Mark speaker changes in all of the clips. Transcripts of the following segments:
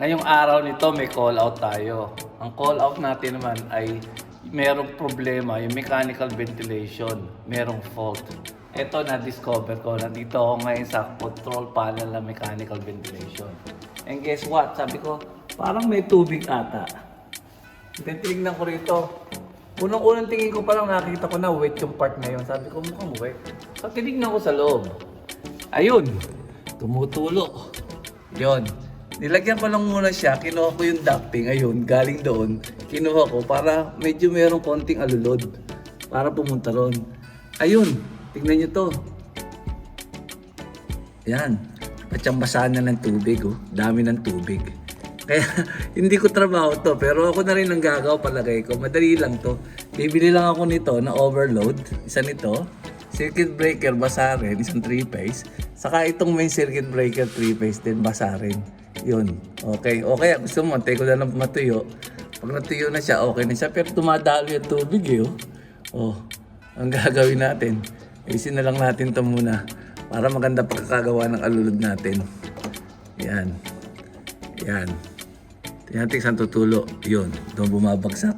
Speaker 1: Ngayong araw nito may call out tayo. Ang call out natin naman ay merong problema, yung mechanical ventilation, merong fault. Ito na-discover ko, nandito ako ngayon sa control panel ng mechanical ventilation. And guess what? Sabi ko, parang may tubig ata. Then tinignan ko rito. Unang-unang tingin ko pa lang nakita ko na wet yung part na yun. Sabi ko mukhang wet. So tinignan ko sa loob. Ayun, tumutulo. Yun. Nilagyan ko lang muna siya, kinuha ko yung ducting, ayun, galing doon. Kinuha ko para medyo merong konting alulod. Para pumunta ron. Ayun, tignan nyo to. Yan. At yung basahan na ng tubig, oh. Dami ng tubig. Kaya hindi ko trabaho to, pero ako na rin ang gagawa palagay ko. Madali lang to. Bibili lang ako nito na overload. Isa nito. Circuit breaker, basa rin. Isang 3-phase. Saka itong main circuit breaker, 3-phase din, basa rin. Yun. Okay. O kaya gusto mo, antay ko na lang matuyo. Pag natuyo na siya, okay na siya. Pero tumadalo yung tubig eh. Oh. oh. Ang gagawin natin, isin na lang natin to muna para maganda pagkakagawa ng alulod natin. Yan. Yan. Tingnan natin saan tutulo. Yun. Doon bumabagsak.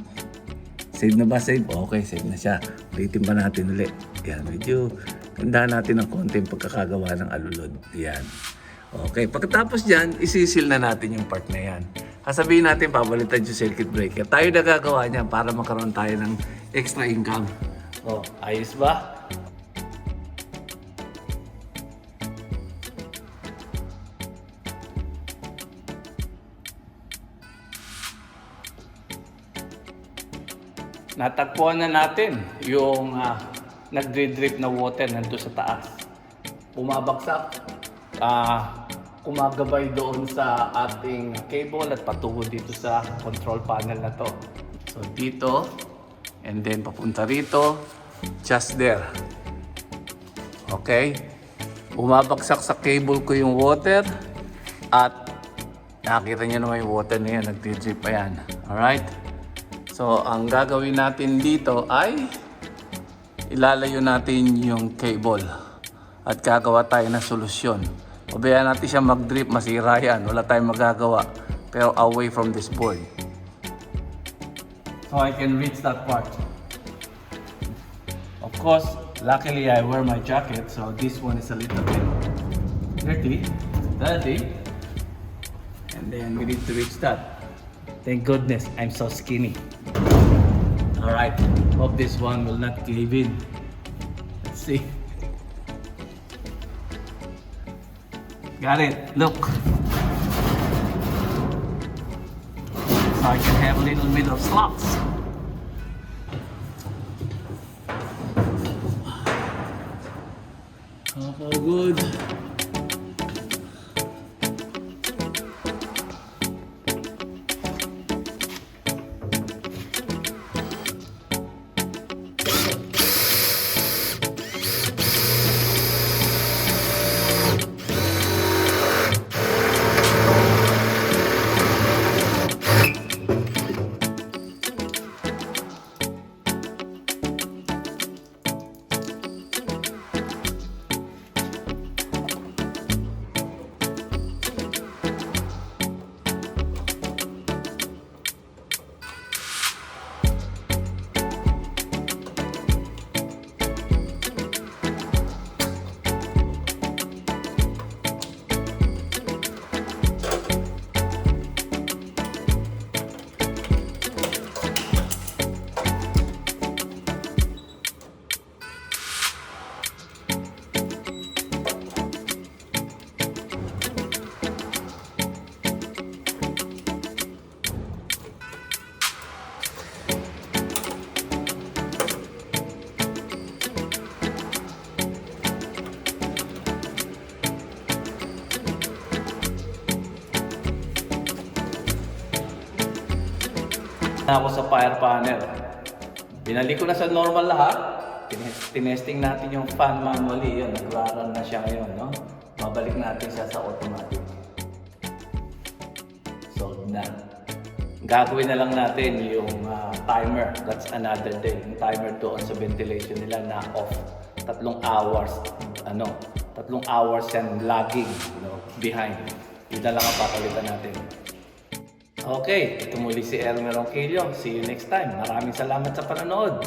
Speaker 1: Save na ba? Save? Okay, save na siya. Ulitin pa natin ulit. Yan. Medyo ganda natin ng konti yung pagkakagawa ng alulod. Yan. Okay. Pagkatapos dyan, isisil na natin yung part na yan. Kasabihin natin, pabalitan yung circuit breaker. Tayo na gagawa niyan para magkaroon tayo ng extra income. Oh, ayos ba? natagpuan na natin yung uh, nagdri-drip na water nandito sa taas. Bumabagsak, ah kumagabay doon sa ating cable at patungo dito sa control panel na to. So dito, and then papunta rito, just there. Okay? Bumabagsak sa cable ko yung water at nakita niyo naman yung water na yan, nagdri-drip pa yan. Alright? So, ang gagawin natin dito ay ilalayo natin yung cable at gagawa tayo ng solusyon. Pabayaan natin siya mag-drip, masira yan. Wala tayong magagawa. Pero away from this board. So I can reach that part. Of course, luckily I wear my jacket, so this one is a little bit dirty, dirty. And then we need to reach that. Thank goodness I'm so skinny. Alright, hope this one will not cave in. Let's see. Got it, look. So I can have a little bit of slots. Oh, good. Ako sa fire panel. Binalik ko na sa normal lahat. Tines- Tinesting natin yung fan manually yun. Nag-run na siya ngayon, no? Babalik natin siya sa automatic. Solved na. Gagawin na lang natin yung ah, timer. That's another day. Yung timer doon sa ventilation nila na off. Tatlong hours, ano, tatlong hours yan lagging, you know, behind. Yun na lang ang papalitan natin. Okay, ito muli si Elmer Ronquillo. See you next time. Maraming salamat sa panonood.